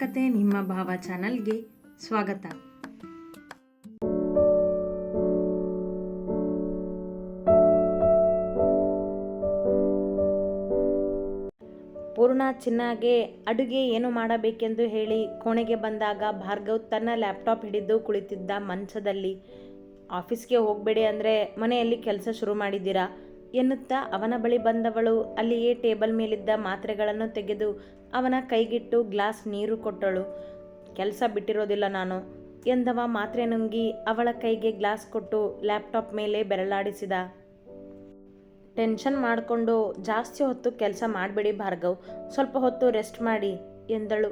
ಕತೆ ನಿಮ್ಮ ಭಾವ ಚಾನಲ್ಗೆ ಸ್ವಾಗತ. ಪೂರ್ಣ ಚಿನ್ನಾಗೆ ಅಡುಗೆ ಏನು ಮಾಡಬೇಕೆಂದು ಹೇಳಿ ಕೋಣೆಗೆ ಬಂದಾಗ ಭಾರ್ಗವ್ ತನ್ನ ಲ್ಯಾಪ್ಟಾಪ್ ಹಿಡಿದು ಕುಳಿತಿದ್ದ ಮಂಚದಲ್ಲಿ, ಆಫೀಸ್ಗೆ ಹೋಗಬೇಡಿ ಅಂದರೆ ಮನೆಯಲ್ಲಿ ಕೆಲಸ ಶುರು ಮಾಡಿದ್ದೀರಾ? ಎನ್ನುತ್ತಾ ಅವನ ಬಳಿ ಬಂದವಳು. ಅಲ್ಲಿಯೇ ಟೇಬಲ್ ಮೇಲಿದ್ದ ಮಾತ್ರೆಗಳನ್ನು ತೆಗೆದು ಅವನ ಕೈಗಿಟ್ಟು ಗ್ಲಾಸ್ ನೀರು ಕೊಟ್ಟಳು. ಕೆಲಸ ಬಿಟ್ಟಿರೋದಿಲ್ಲ ನಾನು, ಎಂದವ ಮಾತ್ರೆ ನುಂಗಿ ಅವಳ ಕೈಗೆ ಗ್ಲಾಸ್ ಕೊಟ್ಟು ಲ್ಯಾಪ್ಟಾಪ್ ಮೇಲೆ ಬೆರಳಾಡಿಸಿದ. ಟೆನ್ಷನ್ ಮಾಡಿಕೊಂಡು ಜಾಸ್ತಿ ಹೊತ್ತು ಕೆಲಸ ಮಾಡಬೇಡಿ ಭಾರ್ಗವ್, ಸ್ವಲ್ಪ ಹೊತ್ತು ರೆಸ್ಟ್ ಮಾಡಿ, ಎಂದಳು.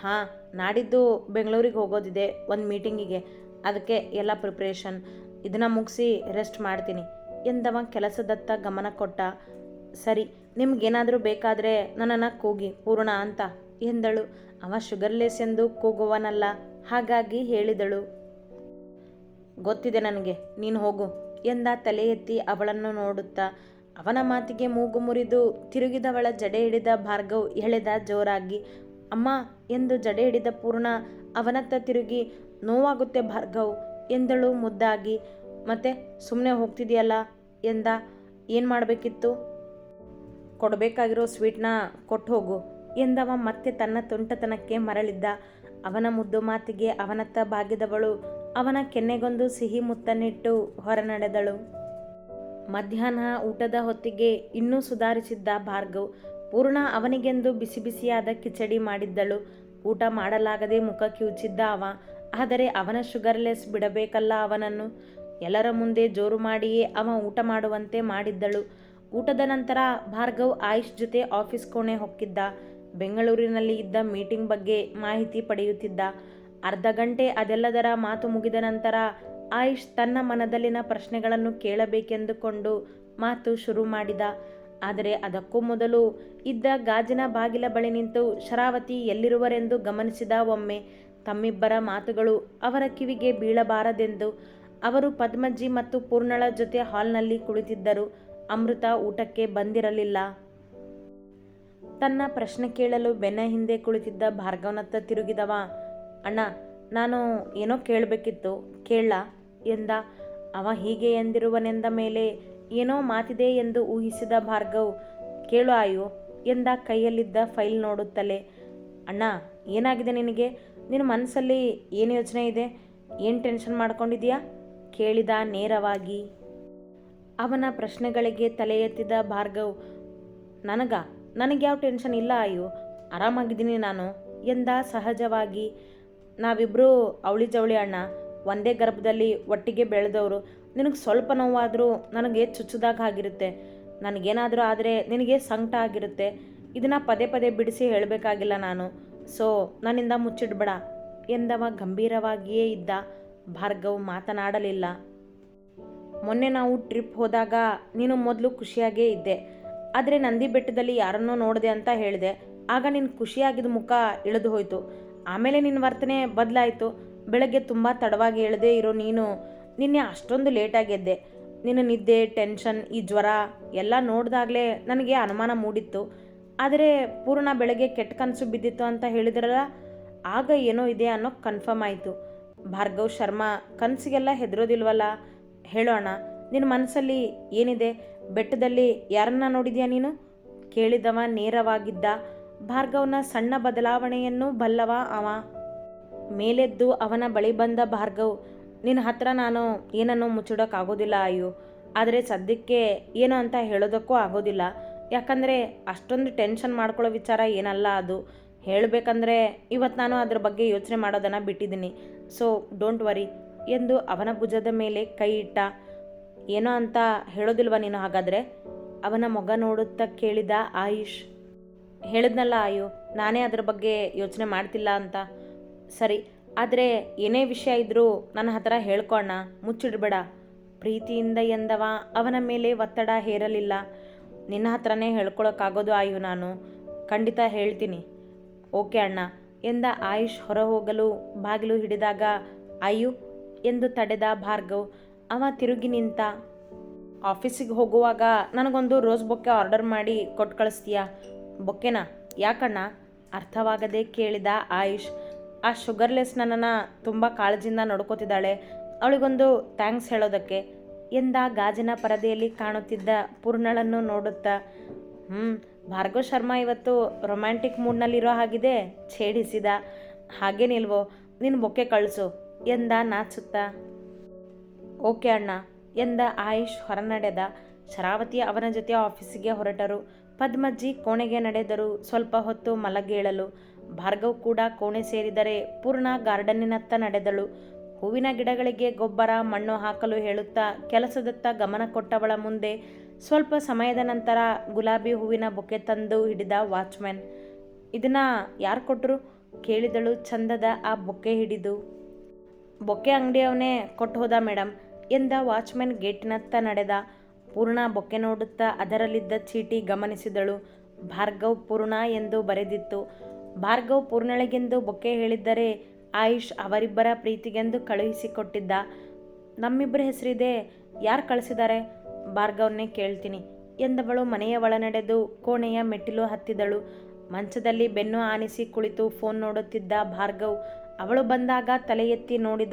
ಹಾಂ, ನಾಡಿದ್ದು ಬೆಂಗಳೂರಿಗೆ ಹೋಗೋದಿದೆ, ಒಂದು ಮೀಟಿಂಗಿಗೆ. ಅದಕ್ಕೆ ಎಲ್ಲ ಪ್ರಿಪ್ರೇಷನ್. ಇದನ್ನು ಮುಗಿಸಿ ರೆಸ್ಟ್ ಮಾಡ್ತೀನಿ. ಎಂದವ ಕೆಲಸದತ್ತ ಗಮನ ಕೊಟ್ಟ. ಸರಿ, ನಿಮ್ಗೇನಾದರೂ ಬೇಕಾದರೆ ನನ್ನನ್ನು ಕೂಗಿ ಪೂರ್ಣ ಅಂತ ಎಂದಳು. ಅವ ಶುಗರ್ಲೆಸ್ ಎಂದು ಕೂಗುವನಲ್ಲ, ಹಾಗಾಗಿ ಹೇಳಿದಳು. ಗೊತ್ತಿದೆ ನನಗೆ, ನೀನು ಹೋಗು ಎಂದ ತಲೆ ಎತ್ತಿ ಅವಳನ್ನು ನೋಡುತ್ತಾ. ಅವನ ಮಾತಿಗೆ ಮೂಗು ಮುರಿದು ತಿರುಗಿದವಳ ಜಡೆ ಹಿಡಿದ ಭಾರ್ಗವ್ ಎಳೆದ ಜೋರಾಗಿ. ಅಮ್ಮ ಎಂದು ಜಡೆ ಹಿಡಿದ ಪೂರ್ಣ, ಅವನತ್ತ ತಿರುಗಿ, ನೋವಾಗುತ್ತೆ ಭಾರ್ಗವ್ ಎಂದಳು ಮುದ್ದಾಗಿ. ಮತ್ತೆ ಸುಮ್ಮನೆ ಹೋಗ್ತಿದೆಯಲ್ಲ ಎಂದ ಏನು ಮಾಡಬೇಕಿತ್ತು? ಕೊಡಬೇಕಾಗಿರೋ ಸ್ವೀಟ್ನ ಕೊಟ್ಟು ಹೋಗು ಎಂದವ ಮತ್ತೆ ತನ್ನ ತುಂಟತನಕ್ಕೆ ಮರಳಿದ್ದ. ಅವನ ಮುದ್ದು ಮಾತಿಗೆ ಅವನತ್ತ ಬಾಗಿದವಳು. ಅವನ ಕೆನ್ನೆಗೊಂದು ಸಿಹಿ ಮುತ್ತನ್ನಿಟ್ಟು ಹೊರ ನಡೆದಳು ಮಧ್ಯಾಹ್ನ ಊಟದ ಹೊತ್ತಿಗೆ ಇನ್ನೂ ಸುಧಾರಿಸಿದ್ದ ಭಾರ್ಗವ್ ಪೂರ್ಣ ಅವನಿಗೆಂದು ಬಿಸಿ ಬಿಸಿಯಾದ ಕಿಚಡಿ ಮಾಡಿದ್ದಳು. ಊಟ ಮಾಡಲಾಗದೆ ಮುಖ ಕಿವುಚಿದ್ದ ಅವ. ಆದರೆ ಅವನ ಶುಗರ್ಲೆಸ್ ಬಿಡಬೇಕಲ್ಲ ಅವನನ್ನು. ಎಲ್ಲರ ಮುಂದೆ ಜೋರು ಮಾಡಿಯೇ ಅವ ಊಟ ಮಾಡುವಂತೆ ಮಾಡಿದ್ದಳು. ಊಟದ ನಂತರ ಭಾರ್ಗವ್ ಆಯುಷ್ ಜೊತೆ ಆಫೀಸ್ ಕೋಣೆ ಹೊಕ್ಕಿದ್ದ. ಬೆಂಗಳೂರಿನಲ್ಲಿ ಇದ್ದ ಮೀಟಿಂಗ್ ಬಗ್ಗೆ ಮಾಹಿತಿ ಪಡೆಯುತ್ತಿದ್ದ. ಅರ್ಧ ಗಂಟೆ ಅದೆಲ್ಲದರ ಮಾತು ಮುಗಿದ ನಂತರ ಆಯುಷ್ ತನ್ನ ಮನದಲ್ಲಿನ ಪ್ರಶ್ನೆಗಳನ್ನು ಕೇಳಬೇಕೆಂದುಕೊಂಡು ಮಾತು ಶುರು ಮಾಡಿದ. ಆದರೆ ಅದಕ್ಕೂ ಮೊದಲು ಇದ್ದ ಗಾಜಿನ ಬಾಗಿಲ ಬಳಿ ನಿಂತು ಶರಾವತಿ ಎಲ್ಲಿರುವರೆಂದು ಗಮನಿಸಿದ ಒಮ್ಮೆ ತಮ್ಮಿಬ್ಬರ ಮಾತುಗಳು ಅವರ ಕಿವಿಗೆ ಬೀಳಬಾರದೆಂದು ಅವರು ಪದ್ಮಜ್ಜಿ ಮತ್ತು ಪೂರ್ಣಳ ಜೊತೆ ಹಾಲ್ನಲ್ಲಿ ಕುಳಿತಿದ್ದರು. ಅಮೃತ ಊಟಕ್ಕೆ ಬಂದಿರಲಿಲ್ಲ. ತನ್ನ ಪ್ರಶ್ನೆ ಕೇಳಲು ಬೆನ್ನ ಹಿಂದೆ ಕುಳಿತಿದ್ದ ಭಾರ್ಗವನತ್ತ ತಿರುಗಿದವ. ಅಣ್ಣ, ನಾನು ಏನೋ ಕೇಳಬೇಕಿತ್ತು. ಕೇಳ ಎಂದ. ಅವ ಹೀಗೆ ಎಂದಿರುವನೆಂದ ಮೇಲೆ ಏನೋ ಮಾತಿದೆ ಎಂದು ಊಹಿಸಿದ ಭಾರ್ಗವ್, ಕೇಳು ಆಯೋ ಎಂದ ಕೈಯಲ್ಲಿದ್ದ ಫೈಲ್ ನೋಡುತ್ತಲೇ. ಅಣ್ಣ, ಏನಾಗಿದೆ ನಿನಗೆ? ನಿನ್ನ ಮನಸ್ಸಲ್ಲಿ ಏನು ಯೋಚನೆ ಇದೆ? ಏನು ಟೆನ್ಷನ್ ಮಾಡ್ಕೊಂಡಿದೀಯಾ ಕೇಳಿದ ನೇರವಾಗಿ, ಅವನ ಪ್ರಶ್ನೆಗಳಿಗೆ ತಲೆ ಎತ್ತಿದ ಭಾರ್ಗವ್, ನನಗ ನನಗೆ ಯಾವ ಟೆನ್ಷನ್ ಇಲ್ಲ ಅಯ್ಯೋ, ಆರಾಮಾಗಿದ್ದೀನಿ ನಾನು ಎಂದ ಸಹಜವಾಗಿ ನಾವಿಬ್ಬರು ಅವಳಿ ಜವಳಿ ಅಣ್ಣ, ಒಂದೇ ಗರ್ಭದಲ್ಲಿ ಒಟ್ಟಿಗೆ ಬೆಳೆದವರು. ನಿನಗೆ ಸ್ವಲ್ಪ ನೋವಾದರೂ ನನಗೆ ಚುಚ್ಚದಾಗ ಆಗಿರುತ್ತೆ. ನನಗೇನಾದರೂ ಆದರೆ ನಿನಗೆ ಸಂಕಟ ಆಗಿರುತ್ತೆ. ಇದನ್ನು ಪದೇ ಪದೇ ಬಿಡಿಸಿ ಹೇಳಬೇಕಾಗಿಲ್ಲ ನಾನು. ಸೊ, ನನ್ನಿಂದ ಮುಚ್ಚಿಡ್ಬೇಡ ಎಂದವ ಗಂಭೀರವಾಗಿಯೇ ಇದ್ದ ಭಾರ್ಗವ್ ಮಾತನಾಡಲಿಲ್ಲ. ಮೊನ್ನೆ ನಾವು ಟ್ರಿಪ್ ಹೋದಾಗ ನೀನು ಮೊದಲು ಖುಷಿಯಾಗೇ ಇದ್ದೆ. ಆದರೆ ನಂದಿ ಬೆಟ್ಟದಲ್ಲಿ ಯಾರನ್ನೋ ನೋಡಿದೆ ಅಂತ ಹೇಳಿದೆ. ಆಗ ನಿನ್ನ ಖುಷಿಯಾಗಿದ್ದ ಮುಖ ಇಳಿದು ಹೋಯಿತು. ಆಮೇಲೆ ನಿನ್ನ ವರ್ತನೆ ಬದಲಾಯಿತು. ಬೆಳಗ್ಗೆ ತುಂಬ ತಡವಾಗಿ ಇಳದೆ ಇರೋ ನೀನು ನಿನ್ನೆ ಅಷ್ಟೊಂದು ಲೇಟಾಗಿ ಎದ್ದೆ. ನಿನ್ನ ನಿದ್ದೆ ಟೆನ್ಷನ್ ಈ ಜ್ವರ ಎಲ್ಲ ನೋಡಿದಾಗಲೇ ನನಗೆ ಅನುಮಾನ ಮೂಡಿತ್ತು. ಆದರೆ ಪೂರ್ಣ ಬೆಳಗ್ಗೆ ಕೆಟ್ಟ ಕನಸು ಬಿದ್ದಿತ್ತು ಅಂತ ಹೇಳಿದ್ರಲ್ಲ, ಆಗ ಏನೋ ಇದೆ ಅನ್ನೋ ಕನ್ಫರ್ಮ್ ಆಯಿತು. ಭಾರ್ಗವ್ ಶರ್ಮಾ ಕನಸಿಗೆಲ್ಲ ಹೆದರೋದಿಲ್ವಲ್ಲ? ಹೇಳೋಣ ನಿನ್ನ ಮನಸ್ಸಲ್ಲಿ ಏನಿದೆ? ಬೆಟ್ಟದಲ್ಲಿ ಯಾರನ್ನ ನೋಡಿದ್ಯಾ ನೀನು? ಕೇಳಿದವ ನೇರವಾಗಿದ್ದ. ಭಾರ್ಗವ್ನ ಸಣ್ಣ ಬದಲಾವಣೆಯನ್ನು ಬಲ್ಲವ ಅವ. ಮೇಲೆದ್ದು ಅವನ ಬಳಿ ಬಂದ ಭಾರ್ಗವ್ ನಿನ್ನ ಹತ್ರ ನಾನು ಏನನ್ನೂ ಮುಚ್ಚಿಡೋಕ್ಕಾಗೋದಿಲ್ಲ ಅಯ್ಯೋ. ಆದರೆ ಸದ್ಯಕ್ಕೆ ಏನು ಅಂತ ಹೇಳೋದಕ್ಕೂ ಆಗೋದಿಲ್ಲ. ಯಾಕಂದರೆ ಅಷ್ಟೊಂದು ಟೆನ್ಷನ್ ಮಾಡ್ಕೊಳ್ಳೋ ವಿಚಾರ ಏನಲ್ಲ ಅದು. ಹೇಳಬೇಕಂದ್ರೆ ಇವತ್ತು ನಾನು ಅದ್ರ ಬಗ್ಗೆ ಯೋಚನೆ ಮಾಡೋದನ್ನು ಬಿಟ್ಟಿದ್ದೀನಿ. ಸೊ ಡೋಂಟ್ ವರಿ ಎಂದು ಅವನ ಭುಜದ ಮೇಲೆ ಕೈ ಇಟ್ಟ, ಏನೋ ಅಂತ ಹೇಳೋದಿಲ್ವ ನೀನು ಹಾಗಾದರೆ? ಅವನ ಮೊಗ ನೋಡುತ್ತಾ ಕೇಳಿದ ಆಯುಷ್, ಹೇಳಿದ್ನಲ್ಲ ಆಯು, ನಾನೇ ಅದ್ರ ಬಗ್ಗೆ ಯೋಚನೆ ಮಾಡ್ತಿಲ್ಲ ಅಂತ. ಸರಿ, ಆದರೆ ಏನೇ ವಿಷಯ ಇದ್ದರೂ ನನ್ನ ಹತ್ರ ಹೇಳ್ಕೊಣ ಮುಚ್ಚಿಡ್ಬೇಡ. ಪ್ರೀತಿಯಿಂದ ಎಂದವ ಅವನ ಮೇಲೆ ಒತ್ತಡ ಹೇರಲಿಲ್ಲ. ನಿನ್ನ ಹತ್ರನೇ ಹೇಳ್ಕೊಳಕ್ಕಾಗೋದು ಆಯು ನಾನು. ಖಂಡಿತ ಹೇಳ್ತೀನಿ. ಓಕೆ ಅಣ್ಣ. ಎಂದ ಆಯುಷ್ ಹೊರ ಹೋಗಲು ಬಾಗಿಲು ಹಿಡಿದಾಗ ಆಯು ಎಂದು ತಡೆದ ಭಾರ್ಗವ್, ಅವ ತಿರುಗಿ ನಿಂತ, ಆಫೀಸಿಗೆ ಹೋಗುವಾಗ ನನಗೊಂದು ರೋಸ್ ಬೊಕ್ಕೆ ಆರ್ಡರ್ ಮಾಡಿ ಕೊಟ್ಟು ಕಳಿಸ್ತೀಯಾ? ಬೊಕ್ಕೆನಾ? ಯಾಕಣ್ಣ? ಅರ್ಥವಾಗದೆ ಕೇಳಿದ ಆಯುಷ್, ಆ ಶುಗರ್ಲೆಸ್ ನನ್ನನ್ನು ತುಂಬ ಕಾಳಜಿಯಿಂದ ನೋಡ್ಕೋತಿದ್ದಾಳೆ. ಅವಳಿಗೊಂದು ಥ್ಯಾಂಕ್ಸ್ ಹೇಳೋದಕ್ಕೆ. ಎಂದ ಗಾಜಿನ ಪರದೆಯಲ್ಲಿ ಕಾಣುತ್ತಿದ್ದ ಪೂರ್ಣಳನ್ನು ನೋಡುತ್ತಾ ಹ್ಞೂ ಭಾರ್ಗವ್ ಶರ್ಮಾ ಇವತ್ತು ರೊಮ್ಯಾಂಟಿಕ್ ಮೂಡ್ನಲ್ಲಿರೋ ಹಾಗಿದೆ ಛೇಡಿಸಿದ. ಹಾಗೇನಿಲ್ವೋ ನಿನ್ನ ಬೊಕ್ಕೆ ಕಳಿಸು, ಎಂದ ನಾಚುತ್ತಾ? ಓಕೆ ಅಣ್ಣ, ಎಂದ ಆಯುಷ್ ಹೊರನಡೆದ. ಶರಾವತಿ ಅವನ ಜೊತೆ ಆಫೀಸಿಗೆ ಹೊರಟರು. ಪದ್ಮಜ್ಜಿ ಕೋಣೆಗೆ ನಡೆದರು, ಸ್ವಲ್ಪ ಹೊತ್ತು ಮಲಗೇಳಲು. ಭಾರ್ಗವ್ ಕೂಡ ಕೋಣೆ ಸೇರಿದರೆ ಪೂರ್ಣ ಗಾರ್ಡನ್ನಿನತ್ತ ನಡೆದಳು. ಹೂವಿನ ಗಿಡಗಳಿಗೆ ಗೊಬ್ಬರ, ಮಣ್ಣು ಹಾಕಲು ಹೇಳುತ್ತಾ ಕೆಲಸದತ್ತ ಗಮನ ಕೊಟ್ಟವಳ ಮುಂದೆ ಸ್ವಲ್ಪ ಸಮಯದ ನಂತರ ಗುಲಾಬಿ ಹೂವಿನ ಬೊಕ್ಕೆ ತಂದು ಹಿಡಿದ ವಾಚ್ಮ್ಯಾನ್. ಇದನ್ನ ಯಾರು ಕೊಟ್ಟರು ಕೇಳಿದಳು ಚಂದದ ಆ ಬೊಕ್ಕೆ ಹಿಡಿದು. ಬೊಕ್ಕೆ ಅಂಗಡಿಯವನೇ ಕೊಟ್ಟು ಹೋದ ಮೇಡಮ್ ಎಂದ ವಾಚ್ಮ್ಯಾನ್ ಗೇಟಿನತ್ತ ನಡೆದ. ಪೂರ್ಣ ಬೊಕ್ಕೆ ನೋಡುತ್ತಾ ಅದರಲ್ಲಿದ್ದ ಚೀಟಿ ಗಮನಿಸಿದಳು. ಭಾರ್ಗವ್ ಪೂರ್ಣ ಎಂದು ಬರೆದಿತ್ತು. ಭಾರ್ಗವ್ ಪೂರ್ಣಳಿಗೆಂದು ಬೊಕ್ಕೆ ಹೇಳಿದ್ದರೆ ಆಯುಷ್ ಅವರಿಬ್ಬರ ಪ್ರೀತಿಗೆಂದು ಕಳುಹಿಸಿಕೊಟ್ಟಿದ್ದ. ನಮ್ಮಿಬ್ಬರ ಹೆಸರಿದೆ. ಯಾರು ಕಳಿಸಿದ್ದಾರೆ? ಭಾರ್ಗವ್ನೇ ಕೇಳ್ತೀನಿ. ಎಂದವಳು ಮನೆಯ ಒಳನಡೆದು ಕೋಣೆಯ ಮೆಟ್ಟಿಲು ಹತ್ತಿದಳು. ಮಂಚದಲ್ಲಿ ಬೆನ್ನು ಆನಿಸಿ ಕುಳಿತು ಫೋನ್ ನೋಡುತ್ತಿದ್ದ ಭಾರ್ಗವ್ ಅವಳು ಬಂದಾಗ ತಲೆ ಎತ್ತಿ ನೋಡಿದ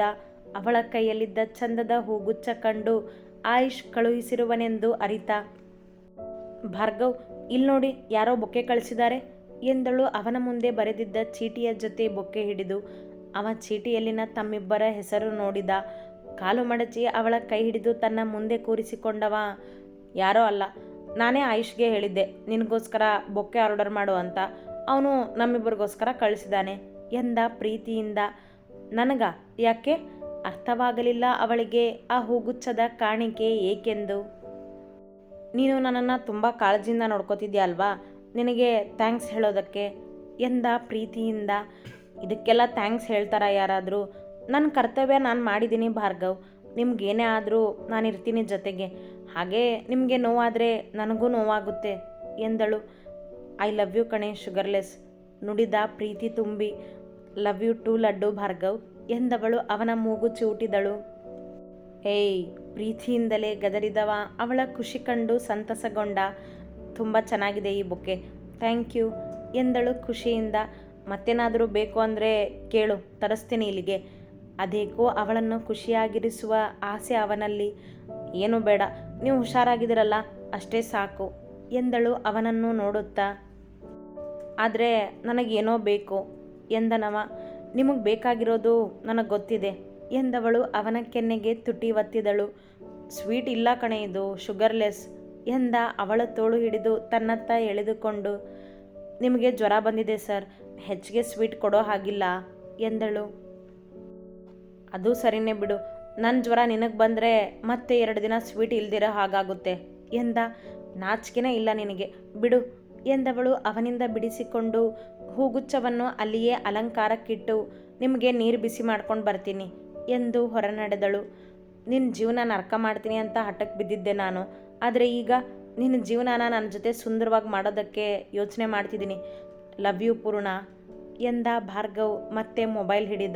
ಅವಳ ಕೈಯಲ್ಲಿದ್ದ ಚಂದದ ಹೂಗುಚ್ಚ ಕಂಡು ಆಯುಷ್ ಕಳುಹಿಸಿರುವನೆಂದು ಅರಿತ. ಭಾರ್ಗವ್ ಇಲ್ಲಿ ನೋಡಿ ಯಾರೋ ಬೊಕ್ಕೆ ಕಳಿಸಿದ್ದಾರೆ ಎಂದಳು ಅವನ ಮುಂದೆ ಬರೆದಿದ್ದ ಚೀಟಿಯ ಜೊತೆ ಬೊಕ್ಕೆ ಹಿಡಿದು. ಅವ ಚೀಟಿಯಲ್ಲಿನ ತಮ್ಮಿಬ್ಬರ ಹೆಸರು ನೋಡಿದ. ಕಾಲು ಮಡಚಿ ಅವಳ ಕೈ ಹಿಡಿದು ತನ್ನ ಮುಂದೆ ಕೂರಿಸಿಕೊಂಡವ. ಯಾರೋ ಅಲ್ಲ, ನಾನೇ ಆಯುಷ್ಗೆ ಹೇಳಿದ್ದೆ, ನಿನಗೋಸ್ಕರ ಬೊಕ್ಕೆ ಆರ್ಡರ್ ಮಾಡು ಅಂತ. ಅವನು ನಮ್ಮಿಬ್ಬರಿಗೋಸ್ಕರ ಕಳಿಸಿದಾನೆ ಎಂದ ಪ್ರೀತಿಯಿಂದ. ನನಗ? ಯಾಕೆ? ಅರ್ಥವಾಗಲಿಲ್ಲ ಅವಳಿಗೆ ಆ ಹೂಗುಚ್ಛದ ಕಾಣಿಕೆ ಏಕೆಂದು. ನೀನು ನನ್ನನ್ನು ತುಂಬ ಕಾಳಜಿಯಿಂದ ನೋಡ್ಕೋತಿದ್ಯಾ ಅಲ್ವಾ? ನಿನಗೆ ಥ್ಯಾಂಕ್ಸ್ ಹೇಳೋದಕ್ಕೆ ಎಂದ ಪ್ರೀತಿಯಿಂದ. ಇದಕ್ಕೆಲ್ಲ ಥ್ಯಾಂಕ್ಸ್ ಹೇಳ್ತಾರ ಯಾರಾದರೂ? ನನ್ನ ಕರ್ತವ್ಯ ನಾನು ಮಾಡಿದ್ದೀನಿ ಭಾರ್ಗವ್. ನಿಮ್ಗೇನೇ ಆದರೂ ನಾನು ಇರ್ತೀನಿ ಜೊತೆಗೆ. ಹಾಗೆ ನಿಮಗೆ ನೋವಾದರೆ ನನಗೂ ನೋವಾಗುತ್ತೆ ಎಂದಳು. ಐ ಲವ್ ಯು ಕಣೆ ಶುಗರ್ಲೆಸ್. ನುಡಿದ ಪ್ರೀತಿ ತುಂಬಿ. Love you too laddu Bhargav ಎಂದವಳು ಅವನ ಮೂಗು ಚೂಟಿದಳು. ಏಯ್, ಪ್ರೀತಿಯಿಂದಲೇ ಗದರಿದವ. ಅವಳ ಖುಷಿ ಕಂಡು ಸಂತಸಗೊಂಡ. ತುಂಬ ಚೆನ್ನಾಗಿದೆ ಈ ಬುಕ್ಕೆ. ಥ್ಯಾಂಕ್ ಯು ಎಂದಳು ಖುಷಿಯಿಂದ. ಮತ್ತೇನಾದರೂ ಬೇಕು ಅಂದರೆ ಕೇಳು. ತರಿಸ್ತೀನಿ ಇಲ್ಲಿಗೆ. ಅದೇಕೋ ಅವಳನ್ನು ಖುಷಿಯಾಗಿರಿಸುವ ಆಸೆ ಅವನಲ್ಲಿ. ಏನು ಬೇಡ, ನೀವು ಹುಷಾರಾಗಿದ್ದೀರಲ್ಲ, ಅಷ್ಟೇ ಸಾಕು, ಎಂದಳು ಅವನನ್ನು ನೋಡುತ್ತಾ. ಆದರೆ ನನಗೇನೋ ಬೇಕು, ಎಂದನವ. ನಿಮಗೆ ಬೇಕಾಗಿರೋದು ನನಗೆ ಗೊತ್ತಿದೆ, ಎಂದವಳು ಅವನ ಕೆನ್ನೆಗೆ ತುಟಿ ಒತ್ತಿದಳು. ಸ್ವೀಟ್ ಇಲ್ಲ ಕಣೆ ಇದು, ಶುಗರ್ಲೆಸ್, ಎಂದ ಅವಳ ತೋಳು ಹಿಡಿದು ತನ್ನತ್ತ ಎಳೆದುಕೊಂಡು. ನಿಮಗೆ ಜ್ವರ ಬಂದಿದೆ ಸರ್, ಹೆಚ್ಚಿಗೆ ಸ್ವೀಟ್ ಕೊಡೋ ಹಾಗಿಲ್ಲ, ಎಂದಳು. ಅದು ಸರಿನೇ ಬಿಡು. ನನ್ನ ಜ್ವರ ನಿನಗೆ ಬಂದರೆ ಮತ್ತೆ ಎರಡು ದಿನ ಸ್ವೀಟ್ ಇಲ್ದಿರೋ ಹಾಗಾಗುತ್ತೆ ಎಂದ. ನಾಚಿಕೆನೇ ಇಲ್ಲ ನಿನಗೆ. ಬಿಡು ಎಂದವಳು ಅವನಿಂದ ಬಿಡಿಸಿಕೊಂಡು ಹೂಗುಚ್ಛವನ್ನು ಅಲ್ಲಿಯೇ ಅಲಂಕಾರಕ್ಕಿಟ್ಟು ನಿಮಗೆ ನೀರು ಬಿಸಿ ಮಾಡ್ಕೊಂಡು ಬರ್ತೀನಿ ಎಂದು ಹೊರ ನಡೆದಳು ನಿನ್ನ ಜೀವನ ನರ್ಕ ಮಾಡ್ತೀನಿ ಅಂತ ಹಠಕ್ಕೆ ಬಿದ್ದಿದ್ದೆ ನಾನು. ಆದರೆ ಈಗ ನಿನ್ನ ಜೀವನನ ನನ್ನ ಜೊತೆ ಸುಂದರವಾಗಿ ಮಾಡೋದಕ್ಕೆ ಯೋಚನೆ ಮಾಡ್ತಿದ್ದೀನಿ. ಲವ್ ಯು ಪೂರ್ಣ ಎಂದ ಭಾರ್ಗವ್ ಮತ್ತೆ ಮೊಬೈಲ್ ಹಿಡಿದ.